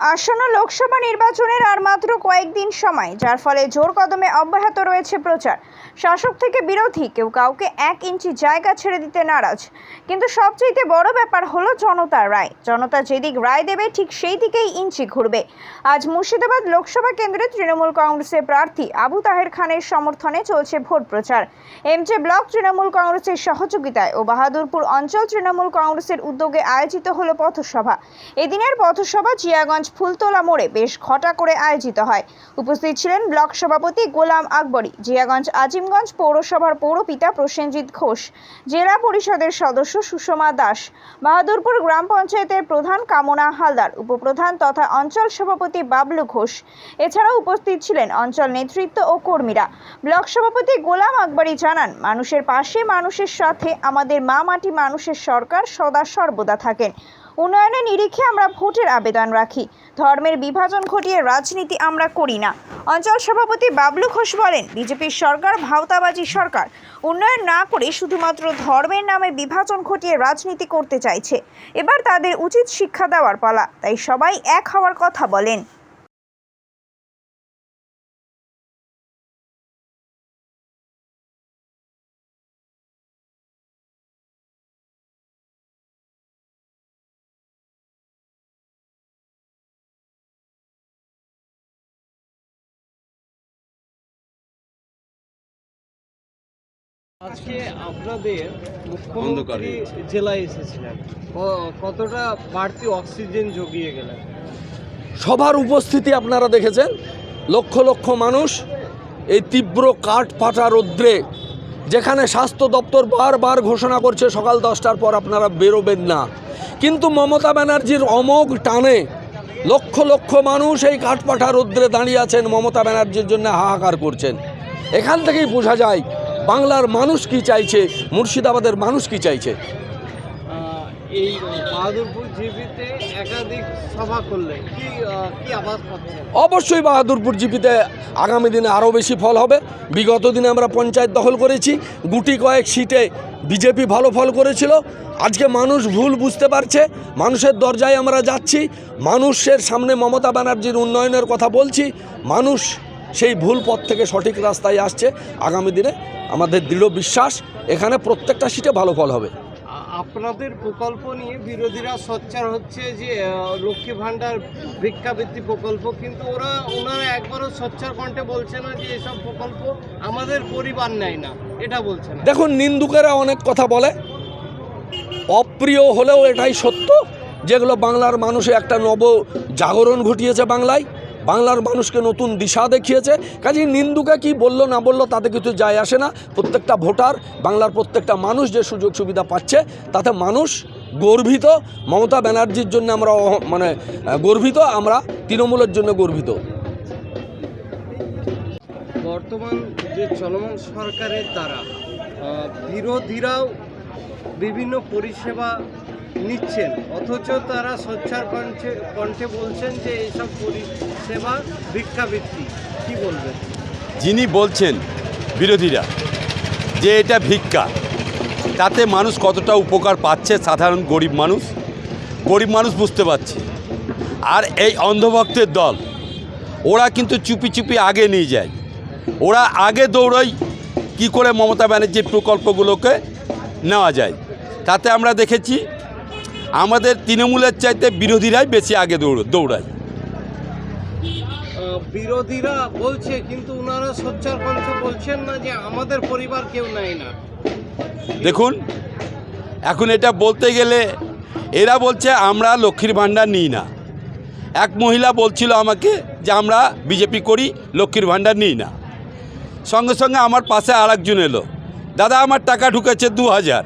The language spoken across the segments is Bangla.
আসন্ন লোকসভা নির্বাচনের আর মাত্র কয়েকদিন সময়, যার ফলে জোর কদমে অব্যাহত রয়েছে প্রচার। শাসক থেকে বিরোধী, কেউ কাউকে এক ইঞ্চি জায়গা ছেড়ে দিতে নারাজ। কিন্তু সবচেয়ে বড় ব্যাপার হলো জনতার রায়। জনতা যেদিক রায় দেবে, ঠিক সেই দিকেই ইঞ্চি ঘুরবে। আজ মুর্শিদাবাদ লোকসভা কেন্দ্রে তৃণমূল কংগ্রেসের প্রার্থী আবু তাহের খানের সমর্থনে চলছে ভোট প্রচার। এমজে ব্লক তৃণমূল কংগ্রেসের সহযোগিতায় ও বাহাদুরপুর অঞ্চল তৃণমূল কংগ্রেসের উদ্যোগে আয়োজিত হলো পথসভা। এদিনের পথসভা জিয়াগঞ্জ ফুলতলা মোড়ে বেশ ঘটা করে আয়োজিত হয়। উপস্থিত ছিলেন ব্লক সভাপতি গোলাম আকবরী, জিয়াগঞ্জ আজিমগঞ্জ পৌরসভার পৌরপিতা প্রসেনজিৎ ঘোষ, জেলা পরিষদের সদস্য সুষমা দাস, বাহাদুরপুর গ্রাম পঞ্চায়েতের প্রধান কামনা হালদার, উপপ্রধান তথা অঞ্চল সভাপতি বাবলু ঘোষ। এছাড়াও উপস্থিত ছিলেন অঞ্চল নেতৃত্ব ও কর্মীরা। ব্লক সভাপতি গোলাম আকবরী জানান, মানুষের পাশে মানুষের সাথে আমাদের মা মাটি মানুষের সরকার সদা সর্বদা থাকেন। উন্নয়নের নিরিখে আমরা ভোটের আবেদন রাখি। ধর্মের বিভাজন ঘটিয়ে রাজনীতি আমরা করি না। অঞ্চল সভাপতি বাবলু ঘোষ বলেন, বিজেপির সরকার ভাওতাবাজি সরকার। উন্নয়ন না করে শুধুমাত্র ধর্মের নামে বিভাজন ঘটিয়ে রাজনীতি করতে চাইছে। এবার তাদের উচিত শিক্ষা দেওয়ার পালা। তাই সবাই এক হওয়ার কথা বলেন। আজকে আপনাদের মুখ্যমন্ত্রী জেলায় এসেছিলেন। কতটা বাড়তি অক্সিজেন জুগিয়ে গেলেন? সবার উপস্থিতি আপনারা দেখেছেন। লক্ষ লক্ষ মানুষ এই তীব্র কাঠ ফাটা রৌদ্রে যেখানে স্বাস্থ্য দপ্তর বারবার ঘোষণা করছে সকাল দশটার পর আপনারা বেরোবেন না। কিন্তু মমতা ব্যানার্জির অমোঘ টানে লক্ষ লক্ষ মানুষ এই কাঠপাটা রৌদ্রে দাঁড়িয়ে আছেন মমতা ব্যানার্জির জন্য হাহাকার করছেন। এখান থেকেই বোঝা যায় বাংলার মানুষ কি চাইছে? মুর্শিদাবাদের মানুষ কি চাইছে? আহ, এই বাহাদুরপুর জিবিতে একাধিক সভা করলেন কি কি আভাস পাচ্ছেন? অবশ্যই বাহাদুরপুর জিপিতে আগামী দিনে আরও বেশি ফল হবে। বিগত দিনে আমরা পঞ্চায়েত দখল করেছি। গুটি কয়েক সিটে বিজেপি ভালো ফল করেছিল। আজকে মানুষ ভুল বুঝতে পারছে। মানুষের দরজায় আমরা যাচ্ছি। মানুষের সামনে মমতা ব্যানার্জির উন্নয়নের কথা বলছি। মানুষ সেই ভুল পথ থেকে সঠিক রাস্তায় আসছে। আগামী দিনে আমাদের দৃঢ় বিশ্বাস এখানে প্রত্যেকটা সিটে ভালো ফল হবে। আপনাদের প্রকল্প নিয়ে বিরোধীরা সোচ্চার হচ্ছে যে লক্ষ্মী ভাণ্ডার ভিক্ষাবৃত্তি প্রকল্প কিন্তু ওরা ওনারা একবারও সোচ্চার কণ্ঠে বলছে না যে এসব প্রকল্প আমাদের পরিবার নেয় না। এটা বলছে না। দেখুন নিন্দুকেরা অনেক কথা বলে। অপ্রিয় হলেও এটাই সত্য যেগুলো বাংলার মানুষে একটা নব জাগরণ ঘটিয়েছে বাংলায়। বাংলার মানুষকে নতুন দিশা দেখিয়েছে। কাজে নিন্দুকে কি বলল না বলল তাতে কিছু যায় আসে না। প্রত্যেকটা ভোটার, বাংলার প্রত্যেকটা মানুষ যে সুযোগ সুবিধা পাচ্ছে, তাতে মানুষ গর্বিত। মমতা ব্যানার্জির জন্য আমরা মানে গর্বিত, আমরা তৃণমূলের জন্য গর্বিত। বর্তমান যে চলমান সরকারের দ্বারা বিরোধীরাও বিভিন্ন পরিষেবা নিচ্ছেন। অথচ তারা সোচ্চার কণ্ঠে কণ্ঠে বলছেন যে এইসব পরিষেবা ভিক্ষাবৃত্তি। কি বলবেন? যিনি বলছেন বিরোধীরা যে এটা ভিক্ষা, তাতে মানুষ কতটা উপকার পাচ্ছে সাধারণ গরিব মানুষ গরিব মানুষ বুঝতে পারছে। আর এই অন্ধভক্তের দল, ওরা কিন্তু চুপি চুপি আগে নিয়ে যায়। ওরা আগে দৌড়ই কি করে মমতা ব্যানার্জির প্রকল্পগুলোকে নেওয়া যায়। তাতে আমরা দেখেছি আমাদের তৃণমূলের চাইতে বিরোধীরাই বেশি আগে দৌড় দৌড়ায়। বিরোধীরা বলছে কিন্তু ওনারা সোচ্চার কণ্ঠে বলছেন না যে আমাদের পরিবার কেউ নেয় না। দেখুন এখন এটা বলতে গেলে এরা বলছে আমরা লক্ষ্মীর ভাণ্ডার নিই না। এক মহিলা বলছিল আমাকে যে আমরা বিজেপি করি লক্ষ্মীর ভাণ্ডার নিই না। সঙ্গে সঙ্গে আমার পাশে আর একজন এলো দাদা আমার টাকা ঢুকেছে দু হাজার।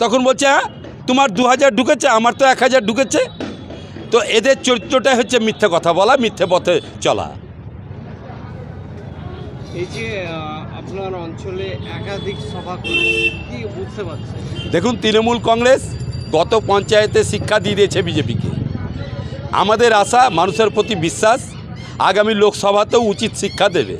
তখন বলছে হ্যাঁ তোমার দু হাজার ঢুকেছে আমার তো এক হাজার ঢুকেছে। তো এদের চরিত্রটাই হচ্ছে মিথ্যে কথা বলা মিথ্যে পথে চলা। এই যে আপনার অঞ্চলে একাধিক সভা কি বুঝতে পারছেন? দেখুন তৃণমূল কংগ্রেস গত পঞ্চায়েতে শিক্ষা দিয়ে দিয়েছে বিজেপিকে। আমাদের আশা মানুষের প্রতি বিশ্বাস আগামী লোকসভাতেও উচিত শিক্ষা দেবে।